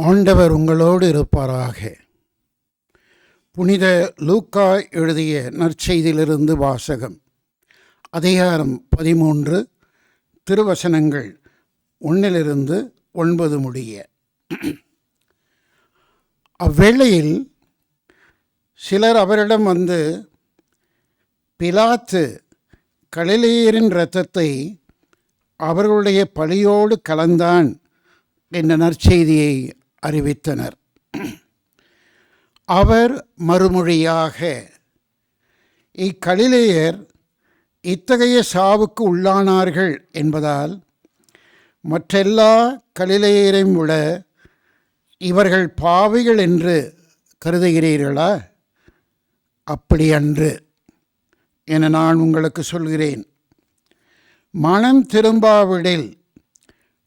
ஆண்டவர் உங்களோடு இருப்பாராக. புனித லூக்கா எழுதிய நற்செய்தியிலிருந்து வாசகம். அதிகாரம் பதிமூன்று திருவசனங்கள் ஒன்றிலிருந்து ஒன்பது முடிய. அவ்வேளையில் சிலர் அவரிடம் வந்து பிலாத்து கலிலேயரின் இரத்தத்தை அவர்களுடைய பழியோடு கலந்தான் என்ற நற்செய்தியை அறிவித்தனர். அவர் மறுமொழியாக இக்கலிலேயர் இத்தகைய சாவுக்கு உள்ளானார்கள் என்பதால் மற்றெல்லா கலிலேயரையும் விட இவர்கள் பாவிகள் என்று கருதுகிறீர்களா? அப்படியன்று என நான் உங்களுக்கு சொல்கிறேன். மனம் திரும்பாவிடில்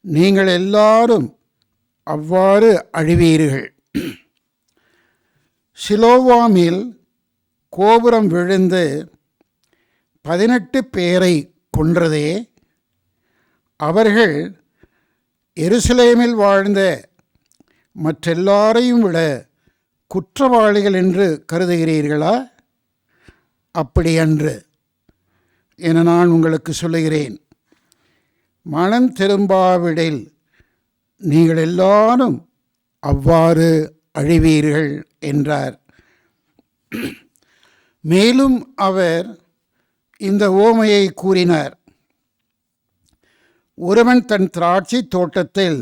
நீங்கள் எல்லாரும் அவ்வாறு அழிவீர்கள். சிலோவாமில் கோபுரம் விழுந்து பதினெட்டு பேரை கொன்றதே அவர்கள் எருசலேமில் வாழ்ந்த மற்றெல்லாரையும் விட குற்றவாளிகள் என்று கருதுகிறீர்களா? அப்படியன்று என நான் உங்களுக்கு சொல்லுகிறேன். மனம் திரும்பாவிடில் நீங்கள் எல்லாரும் அவ்வாறு அழிவீர்கள் என்றார். மேலும் அவர் இந்த ஓமையை கூறினார். ஒருவன் தன் திராட்சை தோட்டத்தில்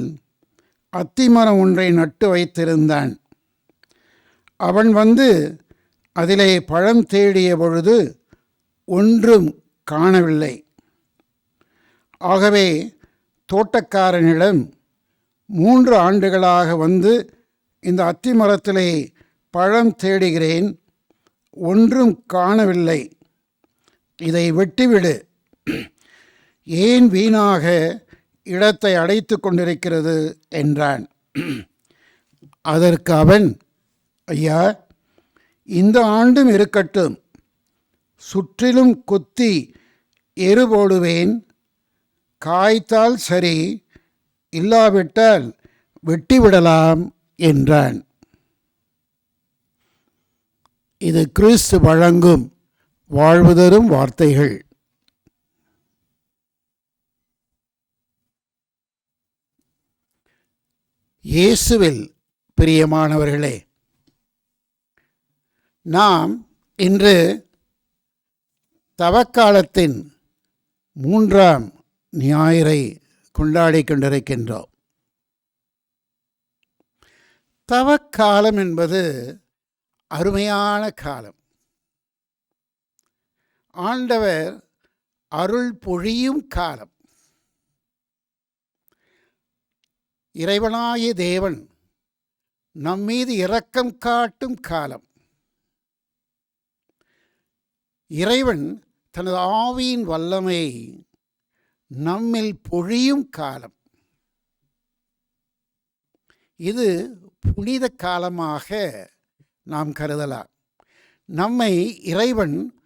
அத்திமரம் ஒன்றை நட்டு வைத்திருந்தான். அவன் வந்து அதிலே பழம் தேடிய பொழுது ஒன்றும் காணவில்லை. ஆகவே தோட்டக்காரனிடம் மூன்று ஆண்டுகளாக வந்து இந்த அத்தி மரத்திலே பழம் தேடுகிறேன். ஒன்றும் காணவில்லை. இதை வெட்டிவிடு. ஏன் வீணாக இடத்தை அடைத்து கொண்டிருக்கிறது? என்றான். அதற்கு அவன் ஐயா இந்த ஆண்டும் இருக்கட்டும். சுற்றிலும் கொத்தி எரு போடுவேன். காய்த்தால் சரி இல்லாவிட்டால் வெட்டிவிடலாம் என்றான். இது கிறிஸ்து வழங்கும் வாழ்வு தரும் வார்த்தைகள். இயேசுவில் பிரியமானவர்களே நாம் இன்று தவக்காலத்தின் மூன்றாம் ஞாயிறை கொண்டாடி கொண்டிருக்கின்றோம் தவக்காலம் என்பது அருமையான காலம். ஆண்டவர் அருள் பொழியும் காலம். இறைவனாய தேவன் நம்மீது இரக்கம் காட்டும் காலம். இறைவன் தனது ஆவியின் வல்லமை நம்மில் பொழியும் காலம். இது புனித காலமாக நாம் கருதலாம். நம்மை இறைவன்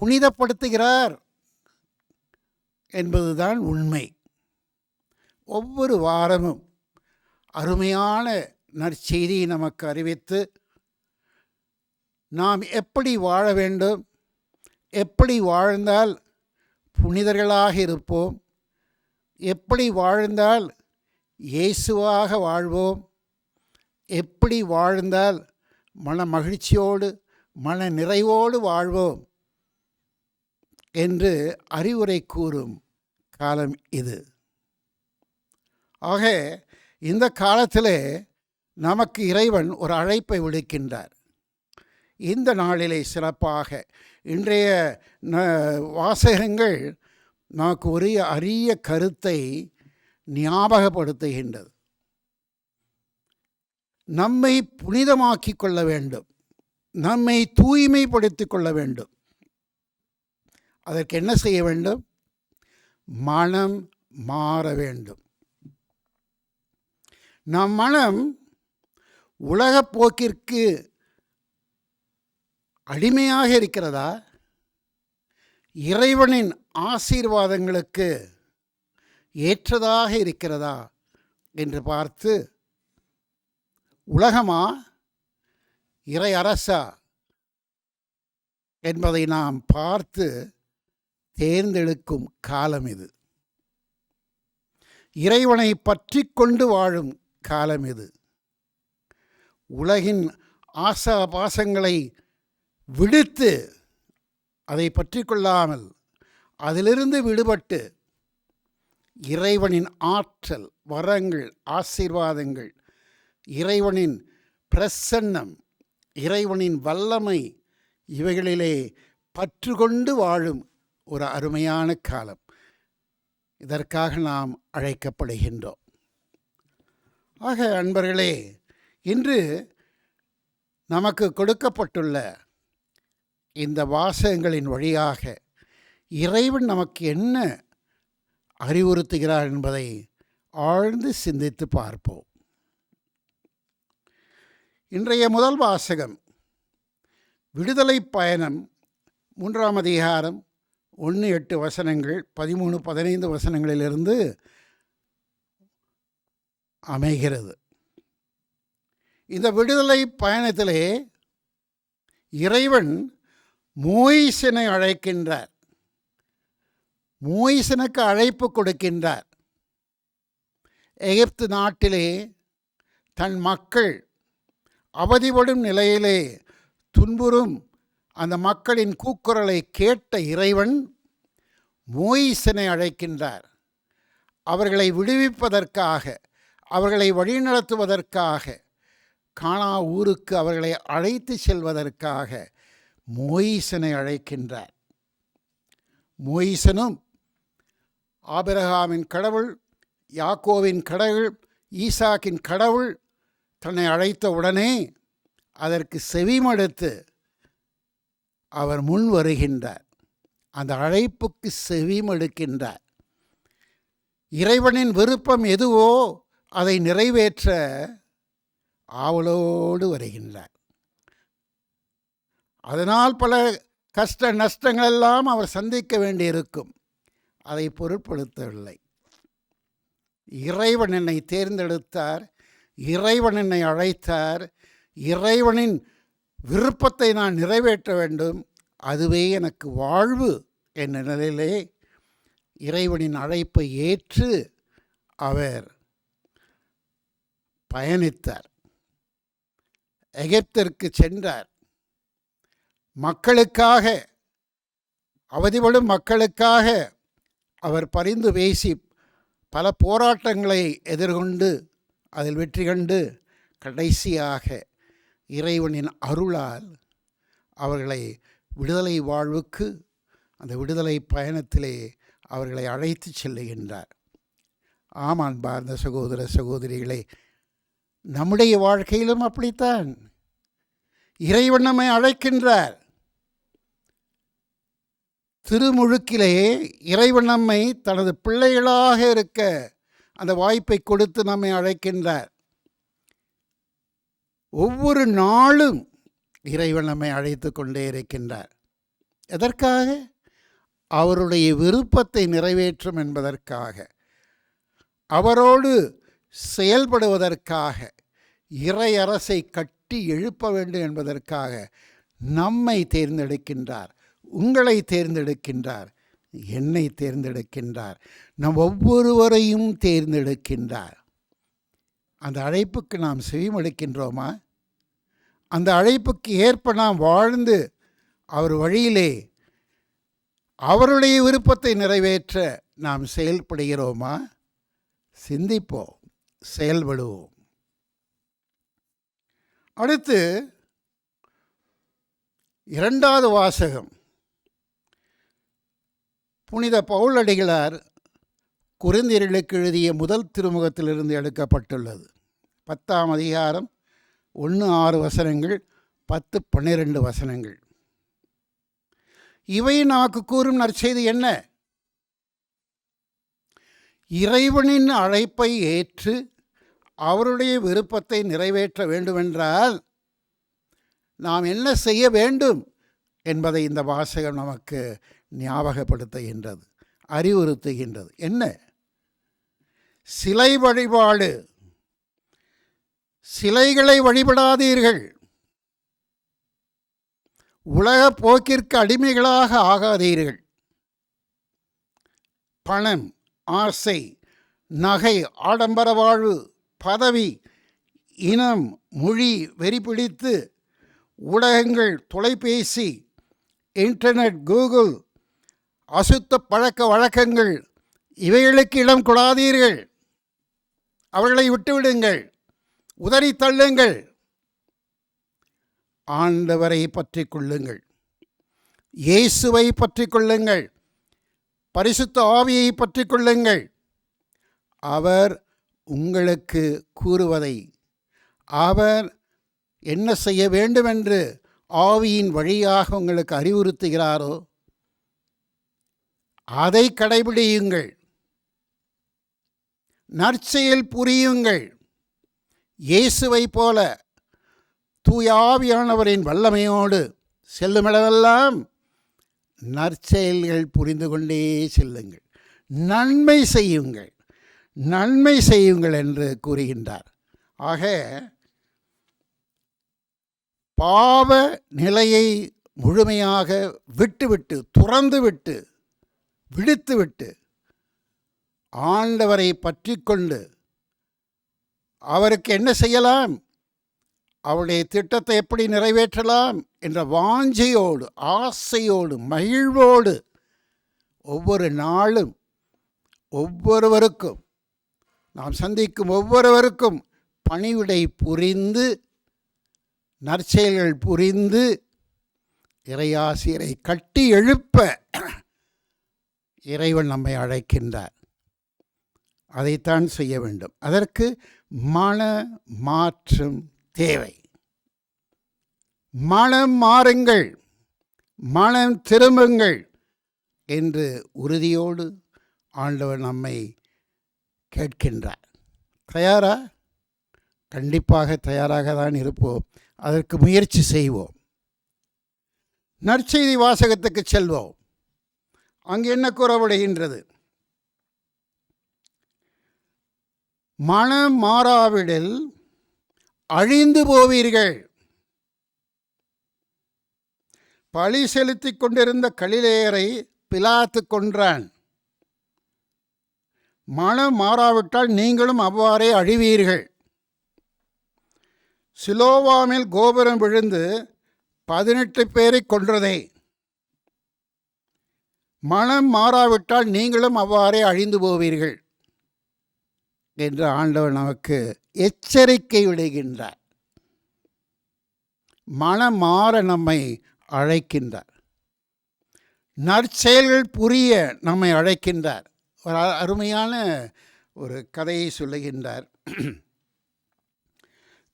புனிதப்படுத்துகிறார் என்பதுதான் உண்மை. ஒவ்வொரு வாரமும் அருமையான நற்செய்தியை நமக்கு அறிவித்து நாம் எப்படி வாழ வேண்டும் எப்படி வாழ்ந்தால் புனிதர்களாக இருப்போம் எப்படி வாழ்ந்தால் இயேசுவாக வாழ்வோம்? எப்படி வாழ்ந்தால் மன மகிழ்ச்சியோடு மன நிறைவோடு வாழ்வோம்? என்று அறிவுரை கூறும் காலம் இது. ஆக இந்த காலத்திலே நமக்கு இறைவன் ஒரு அழைப்பை விடுக்கின்றார். இந்த நாளிலே சிறப்பாக இன்றைய வாசகங்கள் நமக்கு ஒரே அரிய கருத்தை ஞாபகப்படுத்துகின்றது. நம்மை புனிதமாக்கி கொள்ள வேண்டும். நம்மை தூய்மைப்படுத்திக் கொள்ள வேண்டும். அதற்கு என்ன செய்ய வேண்டும்? மனம் மாற வேண்டும். நம் மனம் உலகப் போக்கிற்கு அடிமையாக இருக்கிறதா? இறைவனின் ஆசீர்வாதங்களுக்கு ஏற்றதாக இருக்கிறதா என்று பார்த்து உலகமா? இறை அரசா? என்பதை நாம் பார்த்து தேர்ந்தெடுக்கும் காலம் இது. இறைவனை பற்றி கொண்டு வாழும் காலம் இது. உலகின் ஆசா பாசங்களை விடுத்து அதை பற்றி கொள்ளாமல் அதிலிருந்து விடுபட்டு இறைவனின் ஆற்றல் வரங்கள் ஆசீர்வாதங்கள் இறைவனின் பிரசன்னம் இறைவனின் வல்லமை இவைகளிலே பற்று கொண்டு வாழும் ஒரு அருமையான காலம். இதற்காக நாம் அழைக்கப்படுகின்றோம். ஆக அன்பர்களே இன்று நமக்கு கொடுக்கப்பட்டுள்ள இந்த வாசகங்களின் வழியாக இறைவன் நமக்கு என்ன அறிவுறுத்துகிறார் என்பதை ஆழ்ந்து சிந்தித்து பார்ப்போம். இன்றைய முதல் வாசகம் விடுதலை பயணம் மூன்றாம் அதிகாரம் ஒன்று எட்டு வசனங்கள் பதிமூணு பதினைந்து வசனங்களிலிருந்து அமைகிறது. இந்த விடுதலை பயணத்திலே இறைவன் மோயிசனை அழைக்கின்றார். மோயிசனுக்கு அழைப்பு கொடுக்கின்றார். எகிப்து நாட்டிலே தன் மக்கள் அவதிப்படும் நிலையிலே துன்புறும் அந்த மக்களின் கூக்குரலை கேட்ட இறைவன் மோயிசனை அழைக்கின்றார். அவர்களை விடுவிப்பதற்காக அவர்களை வழிநடத்துவதற்காக காணா ஊருக்கு அவர்களை அழைத்து செல்வதற்காக மொய்சனை அழைக்கின்றார். மொய்சனும் ஆபிரகாமின் கடவுள் யாக்கோவின் கடவுள் ஈசாக்கின் கடவுள் தன்னை அழைத்த உடனே அதற்கு செவிமடுத்து அவர் முன் வருகின்றார். அந்த அழைப்புக்கு செவிமடுக்கின்றார். இறைவனின் விருப்பம் எதுவோ அதை நிறைவேற்ற ஆவலோடு வருகின்றார். அதனால் பல கஷ்ட நஷ்டங்களெல்லாம் அவர் சந்திக்க வேண்டியிருக்கும். அதை பொருட்படுத்தவில்லை. இறைவன் என்னை தேர்ந்தெடுத்தார் இறைவன் என்னை அழைத்தார் இறைவனின் விருப்பத்தை நான் நிறைவேற்ற வேண்டும். அதுவே எனக்கு வாழ்வு என்ற நிலையிலே இறைவனின் அழைப்பை ஏற்று அவர் பயணித்தார். எகிப்திற்கு சென்றார். மக்களுக்காக அவதிப்படும் மக்களுக்காக அவர் பரிந்து பேசி பல போராட்டங்களை எதிர்கொண்டு அதில் வெற்றி கண்டு கடைசியாக இறைவனின் அருளால் அவர்களை விடுதலை வாழ்வுக்கு அந்த விடுதலை பயணத்திலே அவர்களை அழைத்து செல்லுகின்றார். ஆமான் பார்ந்த சகோதர சகோதரிகளை நம்முடைய வாழ்க்கையிலும் அப்படித்தான். இறைவன் நம்மை அழைக்கின்றார். திருமுழுக்கிலே இறைவன் நம்மை தனது பிள்ளைகளாக இருக்க அந்த வாய்ப்பை கொடுத்து நம்மை அழைக்கின்றார். ஒவ்வொரு நாளும் இறைவன் நம்மை அழைத்து கொண்டே இருக்கின்றார். எதற்காக? அவருடைய விருப்பத்தை நிறைவேற்றும் என்பதற்காக. அவரோடு செயல்படுவதற்காக இறையரசை கட்டி எழுப்ப வேண்டும் என்பதற்காக நம்மை தேர்ந்தெடுக்கின்றார். உங்களை தேர்ந்தெடுக்கின்றார். என்னை தேர்ந்தெடுக்கின்றார். நம் ஒவ்வொருவரையும் தேர்ந்தெடுக்கின்றார். அந்த அழைப்புக்கு நாம் செவிமடுக்கின்றோமா? அந்த அழைப்புக்கு ஏற்ப நாம் வாழ்ந்து அவர் வழியிலே அவருடைய விருப்பத்தை நிறைவேற்ற நாம் செயல்படுகிறோமா? சிந்திப்போம். செயல்படுவோம். அடுத்து இரண்டாவது வாசகம். புனித பவுலடிகளார் குருந்தியர்களுக்கு எழுதிய முதல் திருமுகத்திலிருந்து எடுக்கப்பட்டுள்ளது. பத்தாம் அதிகாரம் ஒன்று ஆறு வசனங்கள் பத்து பன்னிரெண்டு வசனங்கள். இவை நமக்கு கூறும் நற்செய்தி என்ன? இறைவனின் அழைப்பை ஏற்று அவருடைய விருப்பத்தை நிறைவேற்ற வேண்டுமென்றால் நாம் என்ன செய்ய வேண்டும்? என்பதை இந்த வாசகம் நமக்கு ஞாபகப்படுத்துகின்றது அறிவுறுத்துகின்றது. என்ன? சிலை வழிபாடு. சிலைகளை வழிபடாதீர்கள். உலக போக்கிற்கு அடிமைகளாக ஆகாதீர்கள். பணம் ஆசை நகை ஆடம்பர வாழ்வு பதவி இனம் மொழி வெறி பிடித்து ஊடகங்கள் தொலைபேசி இன்டர்நெட் கூகுள் அசுத்த பழக்க வழக்கங்கள் இவைகளுக்கு இடம் கொடாதீர்கள். அவர்களை விட்டுவிடுங்கள். உதறி தள்ளுங்கள். ஆண்டவரை பற்றி கொள்ளுங்கள் இயேசுவை பற்றி கொள்ளுங்கள் பரிசுத்த ஆவியை பற்றி கொள்ளுங்கள் அவர் உங்களுக்கு கூறுவதை. அவர் என்ன செய்ய வேண்டுமென்று ஆவியின் வழியாக உங்களுக்கு அறிவுறுத்துகிறாரோ அதை கடைபிடியுங்கள். நற்செயல் புரியுங்கள். இயேசுவை போல தூயாவியானவரின் வல்லமையோடு செல்லுமிடமெல்லாம் நற்செயல்கள் புரிந்து கொண்டே செல்லுங்கள். நன்மை செய்யுங்கள். நன்மை செய்யுங்கள் என்று கூறுகின்றார். ஆக பாவ நிலையை முழுமையாக விட்டுவிட்டு துறந்துவிட்டு விடுத்துவிட்டு ஆண்டவரை பற்றி கொண்டு அவருக்கு என்ன செய்யலாம்? அவருடைய திட்டத்தை எப்படி நிறைவேற்றலாம்? என்ற வாஞ்சையோடு ஆசையோடு மகிழ்வோடு ஒவ்வொரு நாளும் ஒவ்வொருவருக்கும் நாம் சந்திக்கும் ஒவ்வொருவருக்கும் பணிவிடை புரிந்து நற்செயல்கள் புரிந்து இறையாசிரியரை கட்டி எழுப்ப இறைவன் நம்மை அழைக்கின்றார். அதைத்தான் செய்ய வேண்டும். அதற்கு மன மாற்றம் தேவை. மனம் மாறுங்கள். மனம் திரும்புங்கள் என்று உறுதியோடு ஆண்டவர் நம்மை கேட்கின்றார். தயாரா? கண்டிப்பாக தயாராக தான் இருப்போம். அதற்கு முயற்சி செய்வோம். நற்செய்தி வாசகத்துக்கு செல்வோம். அங்கு என்ன கூறப்படுகின்றது? மனம் மாறாவிடில் அழிந்து போவீர்கள். பழி செலுத்தி கொண்டிருந்த கலிலேயரை பிலாத்து கொன்றான். மனம் மாறாவிட்டால் நீங்களும் அவ்வாறே அழிவீர்கள். சிலோவாமில் கோபுரம் விழுந்து பதினெட்டு பேரை கொன்றதே. மனம் மாறாவிட்டால் நீங்களும் அவ்வாறே அழிந்து போவீர்கள் என்று ஆண்டவர் நமக்கு எச்சரிக்கை விடுகின்றார். மனம் மாற நம்மை அழைக்கின்றார். நற்செயல்கள் புரிய நம்மை அழைக்கின்றார். ஒரு அருமையான ஒரு கதையை சொல்லுகின்றார்.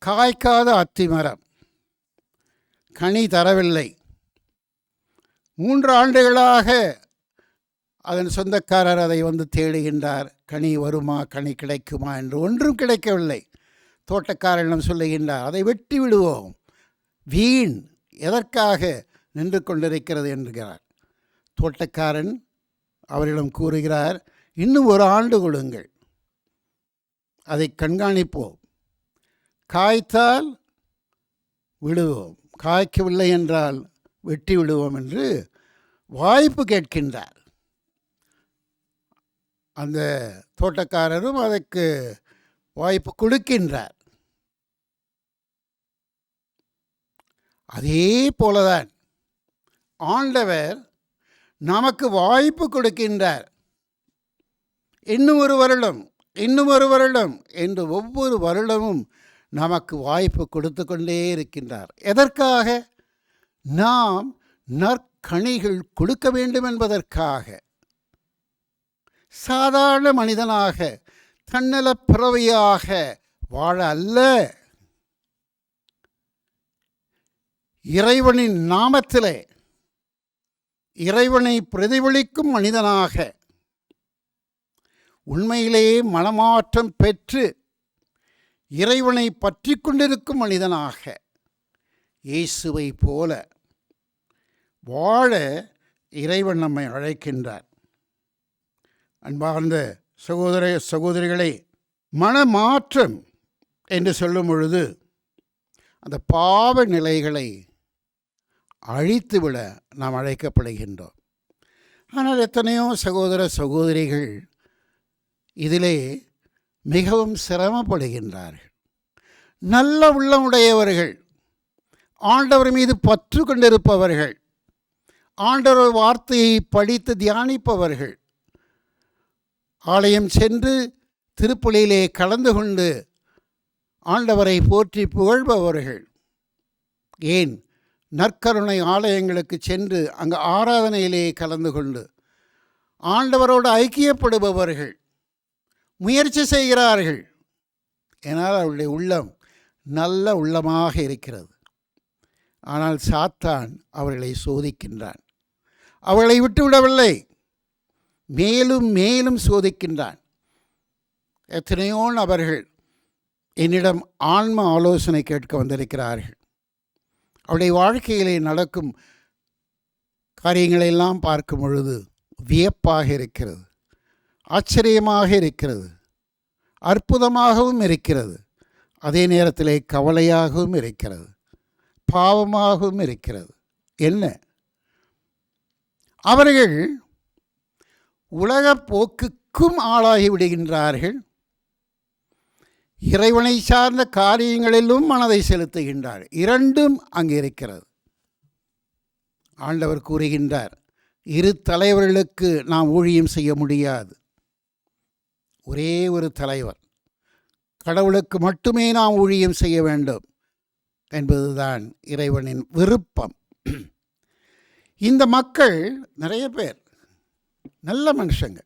காய்க்காத அத்திமரம் கனி தரவில்லை. மூன்று ஆண்டுகளாக அதன் சொந்தக்காரர் அதை வந்து தேடுகின்றார். கனி வருமா கனி கிடைக்குமா என்று ஒன்றும் கிடைக்கவில்லை. தோட்டக்காரனிடம் சொல்லுகின்றார் அதை வெட்டி விடுவோம். வீண் எதற்காக நின்று கொண்டிருக்கிறது? என்கிறார். தோட்டக்காரன் அவரிடம் கூறுகிறார் இன்னும் ஒரு ஆண்டு கொடுங்கள். அதை கண்காணிப்போம். காய்த்தால் விடுவோம். காய்க்கவில்லை என்றால் வெட்டி விடுவோம் என்று வாய்ப்பு கேட்கின்றார். அந்த தோட்டக்காரரும் அதற்கு வாய்ப்பு கொடுக்கின்றார். அதே போலதான் ஆண்டவர் நமக்கு வாய்ப்பு கொடுக்கின்றார். இன்னும் ஒரு வருடம் இன்னும் ஒரு வருடம் என்று ஒவ்வொரு வருடமும் நமக்கு வாய்ப்பு கொடுத்து கொண்டே இருக்கின்றார். எதற்காக? நாம் நற்கணிகள் கொடுக்க வேண்டும் என்பதற்காக. சாதாரண மனிதனாக தன்னலப் பிறவியாக வாழ அல்ல. இறைவனின் நாமத்திலே இறைவனை பிரதிபலிக்கும் மனிதனாக உண்மையிலேயே மனமாற்றம் பெற்று இறைவனை பற்றி கொண்டிருக்கும் மனிதனாக. இயேசுவை போல வாழ இறைவன் நம்மை அழைக்கின்றார். அன்பார்ந்த சகோதர சகோதரிகளை மனமாற்றம் என்று சொல்லும் பொழுது அந்த பாவ நிலைகளை அழித்துவிட நாம் அழைக்கப்படுகின்றோம். ஆனால் எத்தனையோ சகோதர சகோதரிகள் இதிலே மிகவும் சிரமப்படுகின்றார்கள். நல்ல உள்ளமுடையவர்கள் ஆண்டவர் மீது பற்று கொண்டிருப்பவர்கள் ஆண்டவர் வார்த்தையை படித்து தியானிப்பவர்கள் ஆலயம் சென்று திருப்பலியிலே கலந்து கொண்டு ஆண்டவரை போற்றி புகழ்பவர்கள். ஏன்? நற்கருணை ஆலயங்களுக்கு சென்று அங்கு ஆராதனையிலே கலந்து கொண்டு ஆண்டவரோடு ஐக்கியப்படுபவர்கள். முயற்சி செய்கிறார்கள். ஏனால் அவருடைய உள்ளம் நல்ல உள்ளமாக இருக்கிறது. ஆனால் சாத்தான் அவர்களை சோதிக்கின்றான். அவர்களை விட்டுவிடவில்லை மேலும் மேலும் சோதிக்கின்றான். எத்தனையோ நபர்கள் என்னிடம் ஆன்ம ஆலோசனை கேட்க வந்திருக்கிறார்கள். அவருடைய வாழ்க்கையிலே நடக்கும் காரியங்களெல்லாம் பார்க்கும் பொழுது வியப்பாக இருக்கிறது. ஆச்சரியமாக இருக்கிறது. அற்புதமாகவும் இருக்கிறது. அதே நேரத்திலே கவலையாகவும் இருக்கிறது. பாவமாகவும் இருக்கிறது. என்ன? அவர்கள் உலகப் போக்குக்கும் ஆளாகி விடுகின்றார்கள். இறைவனை சார்ந்த காரியங்களிலும் மனதை செலுத்துகின்றார். இரண்டும் அங்கே இருக்கிறது. ஆண்டவர் கூறுகின்றார் இரு தலைவர்களுக்கு நாம் ஊழியம் செய்ய முடியாது. ஒரே ஒரு தலைவர். கடவுளுக்கு மட்டுமே நாம் ஊழியம் செய்ய வேண்டும் என்பதுதான் இறைவனின் விருப்பம். இந்த மக்கள் நிறைய பேர் நல்ல மனுஷங்க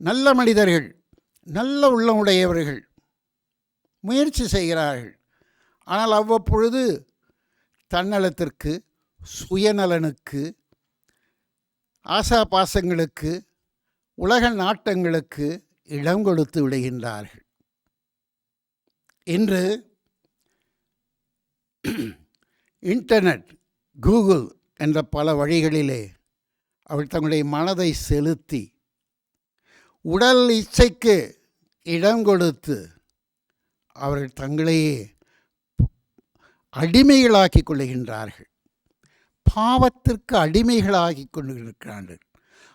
நல்ல மனிதர்கள் நல்ல உள்ளமுடையவர்கள் முயற்சி செய்கிறார்கள். ஆனால் அவ்வப்பொழுது தன்னலத்திற்கு சுயநலனுக்கு ஆசா பாசங்களுக்கு உலக நாட்டங்களுக்கு இடம் கொடுத்து விடுகின்றார்கள். இன்று இன்டர்நெட் கூகுள் என்ற பல வழிகளிலே அவள் தங்களுடைய மனதை செலுத்தி உடல் இச்சைக்கு இடம் கொடுத்து அவர்கள் தங்களையே அடிமைகளாக்கி கொள்ளுகின்றார்கள். பாவத்திற்கு அடிமைகளாகி கொண்டிருக்கிறார்கள்.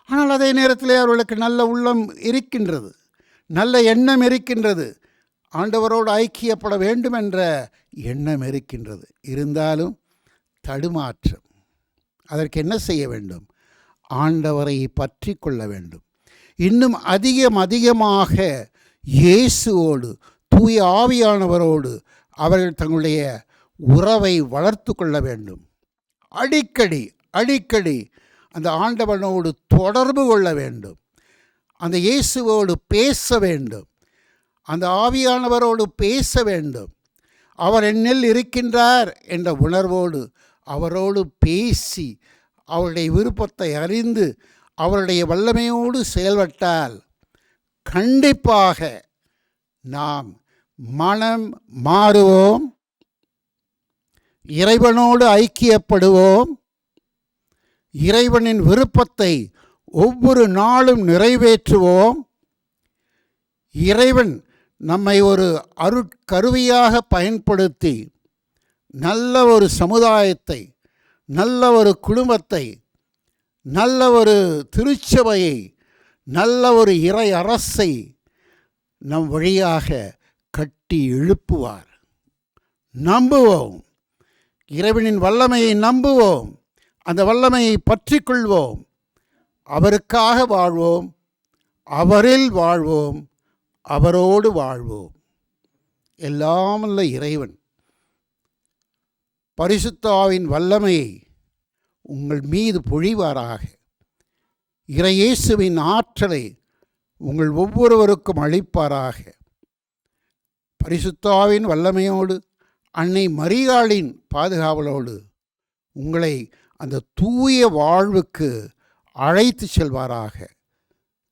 ஆனால் அதே நேரத்தில் அவர்களுக்கு நல்ல உள்ளம் இருக்கின்றது. நல்ல எண்ணம் இருக்கின்றது. ஆண்டவரோடு ஐக்கியப்பட வேண்டும் என்ற எண்ணம் இருக்கின்றது. இருந்தாலும் தடுமாற்றம். அதற்கு என்ன செய்ய வேண்டும்? ஆண்டவரை பற்றி கொள்ள வேண்டும். இன்னும் அதிகம் அதிகமாக இயேசுவோடு தூய ஆவியானவரோடு அவர்கள் தங்களுடைய உறவை வளர்த்து கொள்ள வேண்டும். அடிக்கடி அடிக்கடி அந்த ஆண்டவனோடு தொடர்பு கொள்ள வேண்டும். அந்த இயேசுவோடு பேச வேண்டும். அந்த ஆவியானவரோடு பேச வேண்டும். அவர் என்னில் இருக்கின்றார் என்ற உணர்வோடு அவரோடு பேசி அவருடைய விருப்பத்தை அறிந்து அவருடைய வல்லமையோடு செயல்பட்டால் கண்டிப்பாக நாம் மனம் மாறுவோம். இறைவனோடு ஐக்கியப்படுவோம். இறைவனின் விருப்பத்தை ஒவ்வொரு நாளும் நிறைவேற்றுவோம். இறைவன் நம்மை ஒரு அருட்கருவியாக பயன்படுத்தி நல்ல ஒரு சமுதாயத்தை நல்ல ஒரு குடும்பத்தை நல்ல ஒரு திருச்சபையை நல்ல ஒரு இறை அரசை நம் வழியாக கட்டி எழுப்புவார். நம்புவோம். இறைவனின் வல்லமையை நம்புவோம். அந்த வல்லமையை பற்றி கொள்வோம். அவருக்காக வாழ்வோம் அவரில் வாழ்வோம் அவரோடு வாழ்வோம். எல்லாமல்ல இறைவன். பரிசுத்தாவின் வல்லமையை உங்கள் மீது பொழிவாராக. இறையேசுவின் ஆற்றலை உங்கள் ஒவ்வொருவருக்கும் அளிப்பாராக. பரிசுத்தாவின் வல்லமையோடு அன்னை மரியாளின் பாதுகாவலோடு உங்களை அந்த தூய வாழ்வுக்கு அழைத்து செல்வாராக.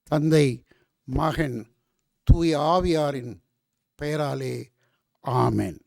தந்தை மகன் தூய ஆவியாரின் பெயராலே ஆமேன்.